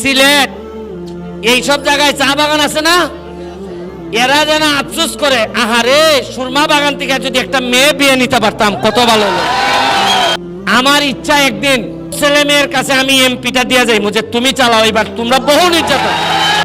সিলেট, এইসব জায়গায় চা বাগান আছে না? এরা যেন আফসোস করে, আহারে, সুরমা বাগান থেকে যদি একটা মেয়ে বিয়ে নিতে পারতাম, কত ভালো আমার ইচ্ছা একদিন ছেলে মেয়ের কাছে আমি এমপিটা দিয়ে যাই যে তুমি চালাও, এবার তোমরা বহু নির্যাতন।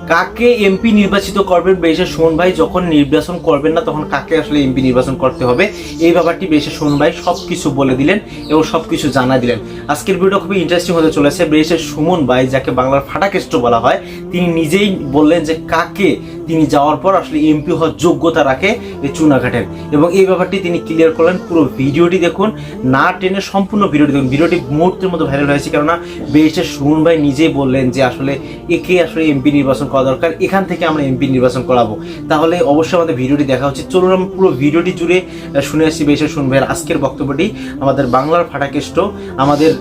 কাকে এমপি নির্বাচিত করবেন? বেশে, সোহন ভাই যখন নির্বাচন করবেন না, তখন কাকে আসলে এমপি নির্বাচন করতে হবে? এই ব্যাপারটি বেশে, সোহন ভাই সব কিছু বলে দিলেন এবং সব কিছু জানা দিলেন। আজকের ভিডিও খুবই ইন্টারেস্টিং হতে চলেছে। বেশে সুমন ভাই, যাকে বাংলার ফাটাকেষ্ট বলা হয়, তিনি নিজেই বললেন যে কাকে তিনি যাওয়ার পর আসলে এমপি হওয়ার যোগ্যতা রাখে এই চুনাঘাটের। এবং এই ব্যাপারটি তিনি ক্লিয়ার করলেন, পুরো ভিডিওটি দেখুন, না টেনে সম্পূর্ণ ভিডিওটি দেখুন। ভিডিওটি মুহূর্তের মধ্যে ভাইরাল হয়েছে কেননা বেশে সুমন ভাই নিজেই বললেন যে আসলে একে আসলে এমপি নির্বাচন করা দরকার, এখান থেকে আমরা এমপি নির্বাচন করাবো। তাহলে অবশ্যই আমাদের ভিডিওটি দেখা উচিত। চলুন আমরা পুরো ভিডিওটি জুড়ে শুনে আসছি বেশে শুনবে আর আজকের বক্তব্যটি। আমাদের বাংলার ফাটাকেষ্ট, আমাদের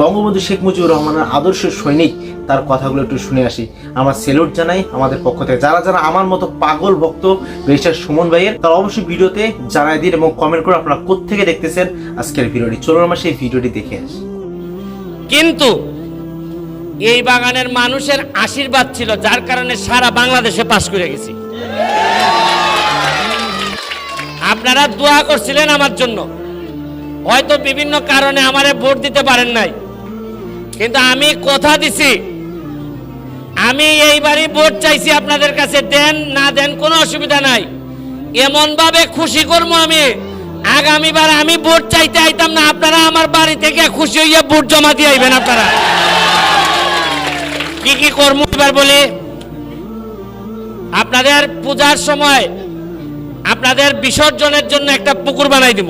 বঙ্গবন্ধু শেখ মুজিবুর রহমানের আদর্শ সৈনিক তার কথাগুলো একটু শুনে আসি। আমার সেলুট জানাই আমাদের পক্ষ থেকে। যারা যারা আমার মতো পাগল ভক্ত রেজিস্টার সুমন ভাইয়ের, তারা অবশ্যই ভিডিওতে জানাই দিন এবং কমেন্ট করে আপনারা কোত্থেকে দেখতেছেন আজকের ভিডিওটি। চলুন আমরা সেই ভিডিওটি দেখে আসি। কিন্তু এই বাগানের মানুষের আশীর্বাদ ছিল, যার কারণে সারা বাংলাদেশে পাশ করে গেছি। আপনারা দোয়া করছিলেন আমার জন্য। হয়তো বিভিন্ন কারণে আমারে ভোট দিতে পারেন নাই। কিন্তু আমি কথা দিছি আমি এইবারই ভোট চাইছি আপনাদের কাছে, দেন না দেন কোনো অসুবিধা নাই। এমন ভাবে খুশি করব আমি। আগামীবার আমি ভোট চাইতে আইতাম না, আপনারা আমার বাড়ি থেকে খুশি হইয়া ভোট জমা দিয়ে আইবেন আপনারা। কি কি কর্ম এবার বলি? আপনাদের পূজার সময় আপনাদের বিসর্জনের জন্য একটা পুকুর বানাই দিব।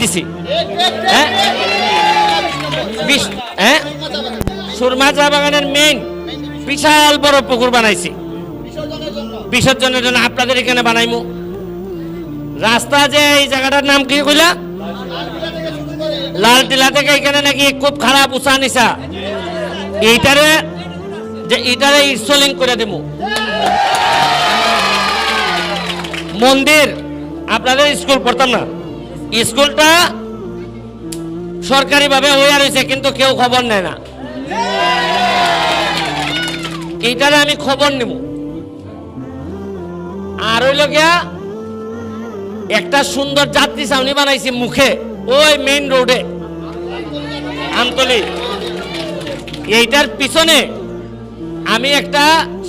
দিছি। হ্যাঁ? সুরমা চা বাগানের মেইন বিশাল বড় পুকুর বানাইছি। বিসর্জনের জন্য আপনাদের এখানে বানাইমু। রাস্তা যে এই জায়গাটার নাম কি কইলা? লাল টিলা থেকে এখানে নাকি খুব খারাপ উষা নিশা এইটারে যে এইটারে ইনস্টলিং করে দেব মন্দির, আপনাদের স্কুল পড়তাম না। স্কুলটা সরকারিভাবে হইয়া রয়েছে কিন্তু কেউ খবর নেয় না। এইটারে আমি খবর নিব। আর হইল গিয়া, একটা সুন্দর যাত্রী ছাউনি বানাইছি মুখে, ওই মেইন রোডে আমতলি। এইটার পিছনে আমি একটা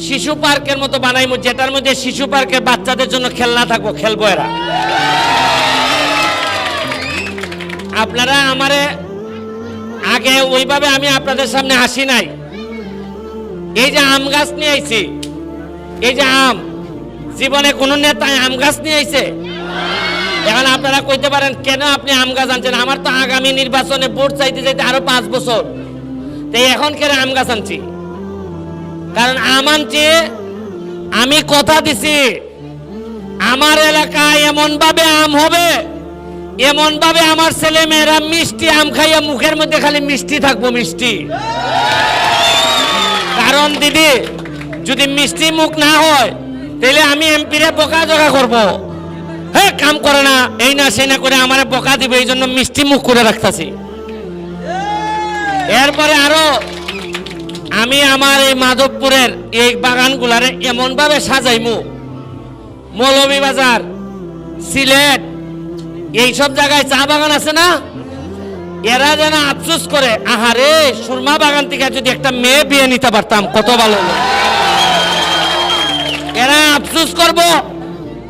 শিশু পার্কের মতো বানাইমু, যেটার মধ্যে শিশু পার্কের বাচ্চাদের জন্য খেলনা থাকব, খেলব এরা। আপনারা আমারে আগে ওইভাবে আমি আপনাদের সামনে আসি নাই। এই যে আম গাছ নিয়ে আইছি, এই যে আম, জীবনে কোনো নেতায় আম গাছ নিয়ে আইছে? এখন আপনারা কইতে পারেন, কেন আপনি আম গাছ আনছেন? আমার তো আগামী নির্বাচনে ভোট চাইতে চাইতে আরও পাঁচ বছর। তাই এখন কেন আম গাছ আনছি? কারণ আম আনছি, আমি কথা দিছি, আমার এলাকায় এমন ভাবে আম হবে এমন ভাবে আমার ছেলে মেয়েরা মিষ্টি আম খাইয়া মুখের মধ্যে খালি মিষ্টি থাকব, মিষ্টি। কারণ দিদি, যদি মিষ্টি মুখ না হয়, তাহলে আমি এমপিরে বোকা জোগা করব। হ্যাঁ কাম করে না, এই না সেই না করে আমারে বোকা দিবে, এই জন্য মিষ্টি মুখ করে রাখতেছি। এরপরে আরও, আমি আমার এই মাধবপুরের এই বাগানগুলারে এমন ভাবে সাজাইমু। মৌলভীবাজার, সিলেট এইসব জায়গায় চা বাগান আছে না? এরা যেন আফসোস করে, আহারে, সুরমা বাগান থেকে যদি একটা মেয়ে বিয়ে নিতে পারতাম, কত ভালো হলো। এরা আফসোস করব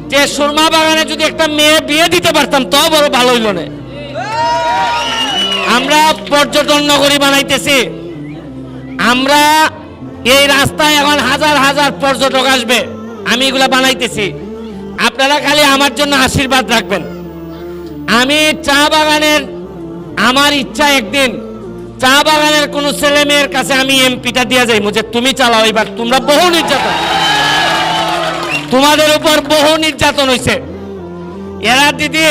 যে সুরমা বাগানে যদি একটা মেয়ে বিয়ে দিতে পারতাম তো বড় ভালো হইল না। আমরা পর্যটন নগরী বানাইতেছি। আমরা এই রাস্তায় এখন হাজার হাজার পর্যটক আসবে। আমি এগুলা বানাইতেছি। আপনারা খালি আমার জন্য আশীর্বাদ রাখবেন। আমি চা বাগানের, আমার ইচ্ছা একদিন চা বাগানের কোন ছেলে মেয়ের কাছে আমি এমপিটা দিয়ে যাই যে তুমি চালাও, এবার তোমরা বহু নির্যাতন। তোমাদের উপর বহু নির্যাতন হয়েছে এরা দিদি,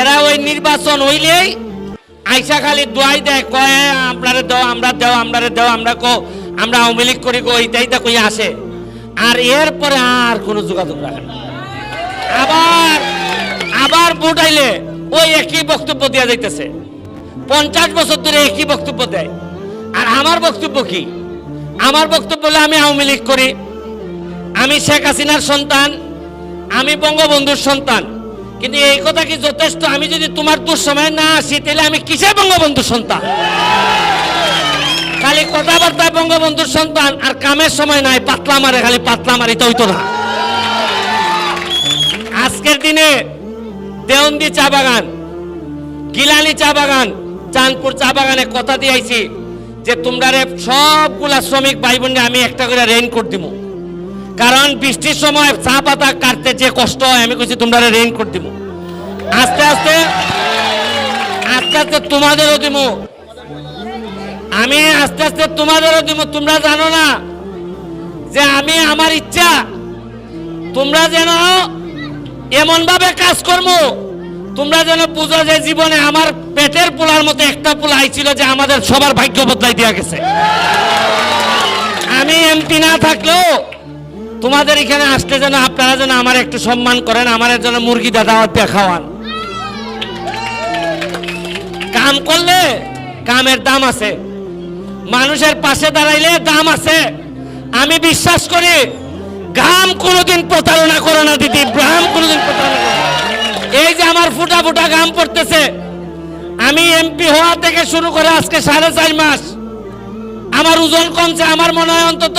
এরা ওই নির্বাচন হইলেই আইসা খালি দোয়াই দেয়, কয় আপনারে দাও, আমরা দেও, আমরারে দেও, আমরা কো, আমরা আওয়ামী লীগ করি কো এইটাই তা কই আসে। আর এরপরে আর কোনো যোগাযোগ রাখে না। আবার আবার ভোট আইলে ওই একই বক্তব্য দেওয়া যাইতেছে। পঞ্চাশ বছর ধরে একই বক্তব্য দেয়। আর আমার বক্তব্য কি? আমার বক্তব্য হলো আমি আওয়ামী লীগ করি। আমি শেখ হাসিনার সন্তান, আমি বঙ্গবন্ধুর সন্তান। কিন্তু এই কথা কি যথেষ্ট? আমি যদি তোমার দুঃসময় না আসি, তাহলে আমি কিসে বঙ্গবন্ধুর সন্তান? খালি কথাবার্তায় বঙ্গবন্ধুর সন্তান আর কামের সময় নাই, পাতলা মারে, খালি পাতলা মারি তো না। আজকের দিনে দেওন্দি চা বাগান, গিলানি চা বাগান, চাঁদপুর চা বাগানে কথা দিয়েছি যে তোমরা রে সবগুলা শ্রমিক ভাই বোনকে আমি একটা করে রেইনকোট দিব কারণ বৃষ্টির সময় চা পাতা কাটতে যে কষ্ট হয়, আমি কইছি তোমরা রেইনকোট দিব আস্তে আস্তে আস্তে আস্তে তোমাদেরও দিব আমি আস্তে আস্তে তোমাদেরও দিব তোমরা জানো না যে আমি আমার ইচ্ছা, তোমরা যেন এমন ভাবে কাজ করব তোমরা যেন বুঝো যে জীবনে আমার পেটের পোলার মতো একটা পোলা আইছিল যে আমাদের সবার ভাগ্য বদলাই দেওয়া গেছে। আমি এমপি না থাকলেও তোমাদের এখানে আসতে যেন আপনারা যেন আমার একটু সম্মান করেন, আমার যেন মুরগি দাদা খাওয়ান কাম করলে কামের দাম আছে। মানুষের পাশে দাঁড়াইলে দাম আছে। আমি বিশ্বাস করি ঘাম কোনোদিন প্রতারণা করে না, দিদি, ঘাম কোনোদিন প্রতারণা। এই যে আমার ফুটা ফুটা ঘাম পড়তেছে, আমি এমপি হওয়া থেকে শুরু করে আজকে সাড়ে চার মাস, আমার ওজন কমছে, আমার মনে হয় অন্তত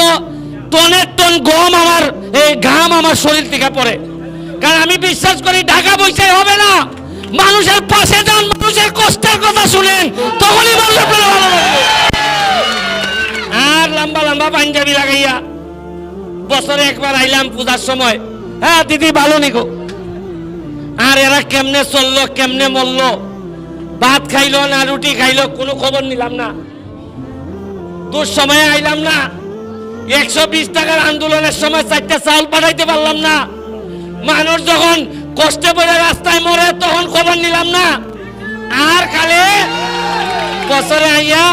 টনের টন গম আমার, এই ঘাম আমার শরীর থেকে পড়ে কারণ আমি বিশ্বাস করি, ঢাকা বৈশাই হবে না মানুষের পাশে যান, মানুষের কষ্টের কথা শুনেন, তখনই মানুষ আপনারা ভালো। আর লম্বা লম্বা পাঞ্জাবি লাগাইয়া বছরে একবার আইলাম পূজার সময়। হ্যাঁ দিদি ভালো নিকো আর এরা কেমনে চলল, কেমনে মরলো? ভাত খাইলো না রুটি খাইলো, কোনো খবর নিলাম না। তোর সময় আইলাম না। একশো বিশ টাকার আন্দোলনের সময় চারটা চাউল পাঠাইতে পারলাম না। মানুষ যখন কষ্টে পড়ে রাস্তায় মরে, তখন খবর নিলাম না। আর খালে বছরে আইয়া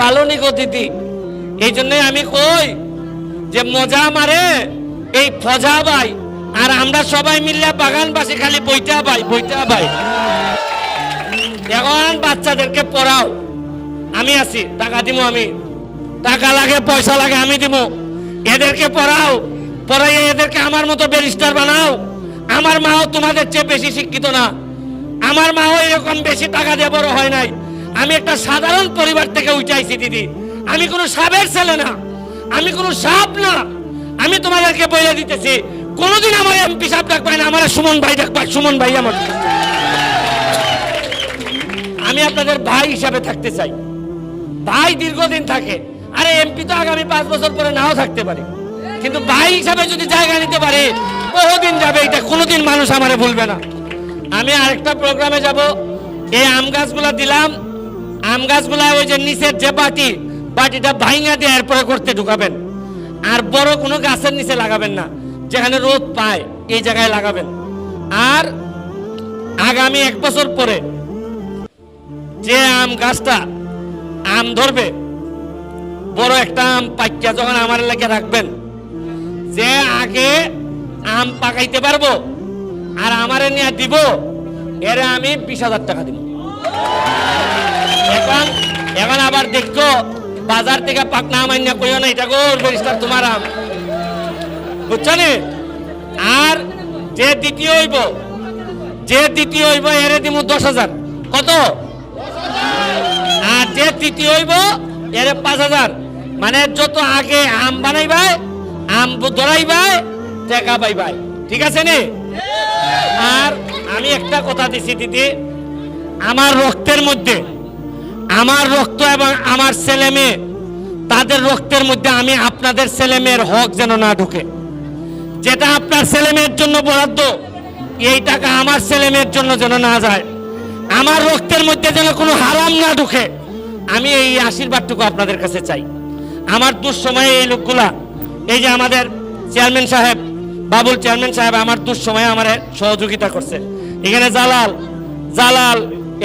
ভালো নিকো দিদি। এই জন্যই আমি কই যে মজা মারে, এই ফজা ভাই। আর আমরা সবাই মিললে বাগানবাসী খালি বইটা ভাই বইটা ভাই। এখন বাচ্চাদেরকে পড়াও। আমি আছি, টাকা দিব আমি। টাকা লাগে, পয়সা লাগে, আমি দিব এদেরকে পড়াও, পড়াইয়ে এদেরকে আমার মতো ব্যারিস্টার বানাও। আমার মাও তোমাদের চেয়ে বেশি শিক্ষিত না। আমার মাও এরকম বেশি টাকা দিয়ে বড় হয় নাই। আমি একটা সাধারণ পরিবার থেকে উঠাইছি, দিদি। আমি কোনো সাবের ছেলে না। আমি কোনো সাপ না। আমি তোমাদেরকে বলে দিতেছি। কোনোদিন আমার এমপি সাহেব ডাকবাই না, আমার সুমন ভাই ডাকবাই সুমন ভাই আমার আমি আপনাদের ভাই হিসাবে থাকতে চাই। ভাই দীর্ঘদিন থাকে। আরে, এমপি তো আগামী পাঁচ বছর পরে নাও থাকতে পারে। কিন্তু ভাই হিসাবে যদি জায়গা নিতে পারে, বহুদিন যাবে এটা। কোনোদিন মানুষ আমারে ভুলবে না। আমি আরেকটা প্রোগ্রামে যাব। এই আম গাছগুলা দিলাম। আম গাছগুলা ওই যে নিচের যে বাটি বাটিটা ভাইঙা দিয়ে এরপরে করতে ঢুকাবেন। আর বড় কোনো গাছের নিচে লাগাবেন না, যেখানে রোদ পায়, এই জায়গায় লাগাবেন। আর আগামী এক বছর পরে যে আম গাছটা আম ধরবে, বড় একটা আম পাইকা যখন আমার এলাকায় রাখবেন, যে আগে আম পাকাইতে পারব আর আমারে নিয়ে দিব, এর আমি বিশ হাজার টাকা দিব। এখন এখন আবার দেখো বাজার থেকে পাকনা আম আইনা কইও না, এটা গো ব্যারিস্টার তোমার আম। বুঝছ নি? আর যে দ্বিতীয় হইব, যে দ্বিতীয় হইব, এরে দিব দশ হাজার। কত? আর যে তৃতীয় হইব, এরে পাঁচ হাজার। মানে যত আগে আম বানাইবাই, আম ধরাইবাই, টাকা পাইবাই। ঠিক আছে নি? আর আমি একটা কথা দিছি দিদি, আমার রক্তের মধ্যে আমার রক্ত এবং আমার ছেলে মেয়ে, তাদের রক্তের মধ্যে আমি আপনাদের ছেলে মেয়ের হক যেন না ঢুকে। যেটা আপনার ছেলে মেয়ের জন্য বরাদ্দ, এই টাকা আমার ছেলে মেয়ের জন্য যেন না যায়। আমার রক্তের মধ্যে যেন কোনো হারাম না ঢুকে, আমি এই আশীর্বাদটুকু আপনাদের কাছে চাই। আমার দুঃসময়ে এই লোকগুলা, এই যে আমাদের চেয়ারম্যান সাহেব, বাবুল চেয়ারম্যান সাহেব আমার দুঃসময়ে আমার সহযোগিতা করছে। এখানে জালাল জালাল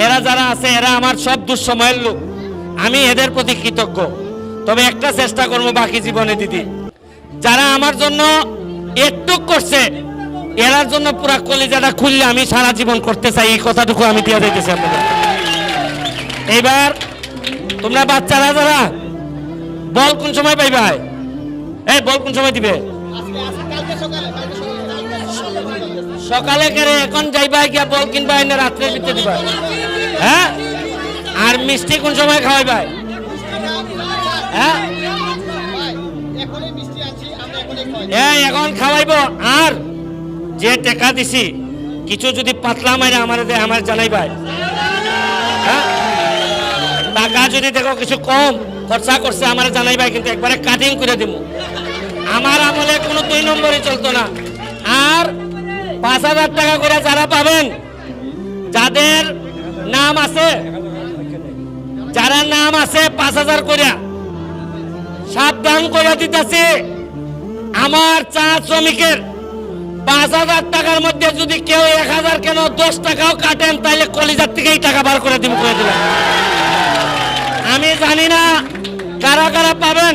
এরা যারা আছে, এরা আমার সব দুঃসময়ের লোক। আমি এদের প্রতি কৃতজ্ঞ। তবে একটা চেষ্টা করব বাকি জীবনে, দিদি। যারা আমার জন্য একটু করছে, এরার জন্য পুরা কলিজাটা খুললে আমি সারা জীবন করতে চাই। এই কথাটুকু আমি দিয়ে দিতেছি আপনাদের। এইবার তোমরা বাচ্চারা যারা, বল কোন সময় পাইবা এই বল কোন সময় দিবে? সকালে কেরে, এখন যাইবা গিয়া বল কিনবা, এনে রাত্রে দিতে দিবা। হ্যাঁ? আর মিষ্টি কোন সময় খাওয়াইবা হ্যাঁ? হ্যাঁ এখন খাওয়াইবো। আর যে টাকা দিছি, কিছু যদি পাতলা মাইরে আমার আমার জানাইবাই হ্যাঁ? টাকা যদি দেখো কিছু কম, খরচা করছে, আমার জানাইবাই কিন্তু একবারে কাটিং করে দিব আমার আমলে কোনো দুই নম্বরই চলতো না। আর পাঁচ হাজার টাকা করে যারা পাবেন, যাদের নাম আছে? যারা নাম আছে, পাঁচ হাজার করে সাবধান করে দিতেছে, আমার চা শ্রমিকের পাঁচ হাজার টাকার মধ্যে যদি কেউ এক হাজার কেন দশ টাকাও কাটেন তাহলে কলিজার থেকেই টাকা বার করে দিব করে দিলাম। আমি জানি না কারা কারা পাবেন।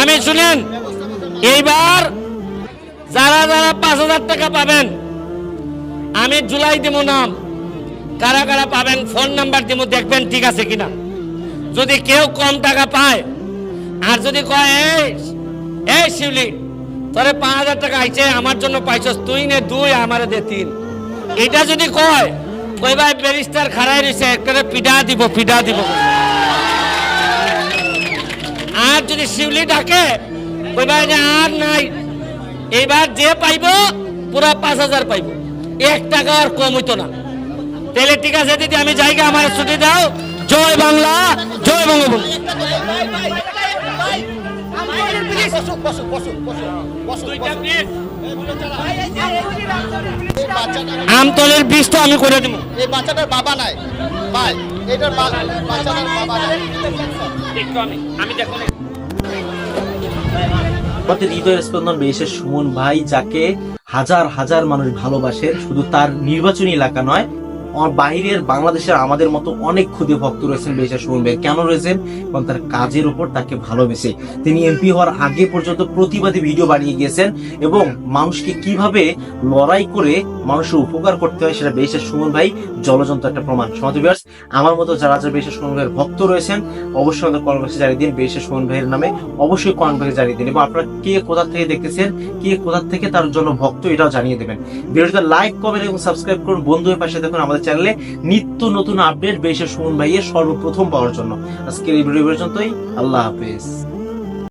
আমি শুনেন, এইবার যারা যারা পাঁচ হাজার টাকা পাবেন, আমি জুলাই দিব নাম। কারা কারা পাবেন, ফোন নাম্বার দিব দেখবেন ঠিক আছে কিনা। যদি কেউ কম টাকা পায়, আর যদি কয়, এই এই শিউলি, তোরে পাঁচ হাজার টাকা আইছে, আমার জন্য পাইছস, তুই নে দুই, আমারে দে তিন। এটা যদি কয় ওই ভাই, ব্যারিস্টার খাড়াই রয়েছে একটা পিডা দিব পিডা দিব। আর যদি শিউলি ডাকে ওই ভাই আর নাই। এইবার যে পাইব পুরা পাঁচ হাজার পাইব। এক টাকা আর কম হইতো না। তাহলে ঠিক আছে দিদি আমি জায়গা আমার ছুটি দাও। জয় বাংলা জয় বঙ্গবন্ধু। আমতলের বীজটা আমি করে দেবো। এই বাচ্চাটার বাবা নাই। ভাই এটার বাচ্চাটার বাবা নাই। আমি আমি দেখো আমাদের হৃদয় স্পন্দন বেশের সুমন ভাই, যাকে হাজার হাজার মানুষ ভালোবাসে, শুধু তার নির্বাচনী এলাকা নয় বাইরের বাংলাদেশের আমাদের মতো অনেক ক্ষুদে ভক্ত রয়েছেন বেশের সুমন ভাই। কেন রয়েছেন? কারণ তার কাজের উপর তাকে ভালোবেসে। তিনি এমপি হওয়ার আগে পর্যন্ত প্রতিবাদী ভিডিও বানিয়ে গিয়েছেন এবং মানুষকে কীভাবে লড়াই করে মানুষের উপকার করতে হয় সেটা বেশের সুমন ভাই জলজন্ত একটা প্রমাণ। সমাজ আমার মতো যারা যারা বেশের সুমন ভাইয়ের ভক্ত রয়েছেন, অবশ্যই আমাদের বক্সে জানিয়ে দিন বেশের সুমন ভাইয়ের নামে। অবশ্যই কমেন্ট বক্সে জানিয়ে দিন। এবং আপনারা কে কোথা থেকে দেখতেছেন, কে কোথা থেকে তার জন্য ভক্ত, এটাও জানিয়ে দেবেন। ভিডিওটা লাইক, কমেন্ট এবং সাবস্ক্রাইব করুন। বন্ধু হয়ে পাশে দেখুন আমাদের চ্যানেলে নিত্য নতুন আপডেট বেশি সুমন ভাইয়ের সর্বপ্রথম পাওয়ার জন্য। আজকের এই ভিডিও পর্যন্তই। আল্লাহ হাফেজ।